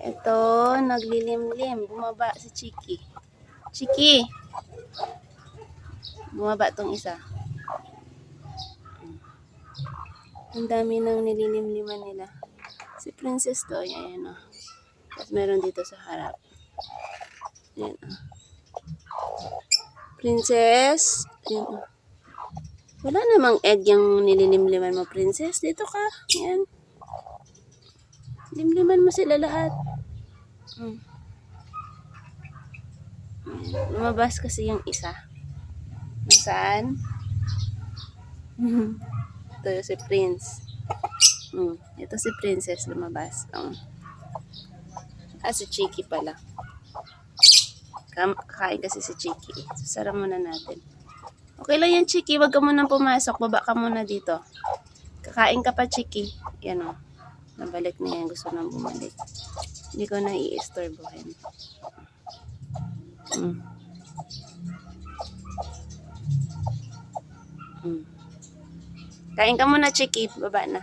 Ito, naglilimlim. Bumaba si Chiki. Chiki! Bumaba tong isa. Ang dami nang nililimliman nila. Si Princess to, ayan o. Tapos meron dito sa harap. Ayan o. Princess. Ayan o. Wala namang egg yung nililimliman mo, Princess. Dito ka. Ayan. Limliman mo sila lahat. Mm. Ayan. Lumabas kasi yung isa. Nasaan? Ito yung si Prince. Mm. Ito si Princess lumabas. Oh. Ah, si Chiki pala. Kakain kasi si Chiki. Sasara muna natin. Okay lang yan, Chiki. Huwag ka munang pumasok. Baba ka muna dito. Kakain ka pa, Chiki. Yan o. Nabalik na yan. Gusto nang bumalik. Hindi ko na i-istorbohin. Mm. Mm. Kain ka muna, Chiki. Baba na.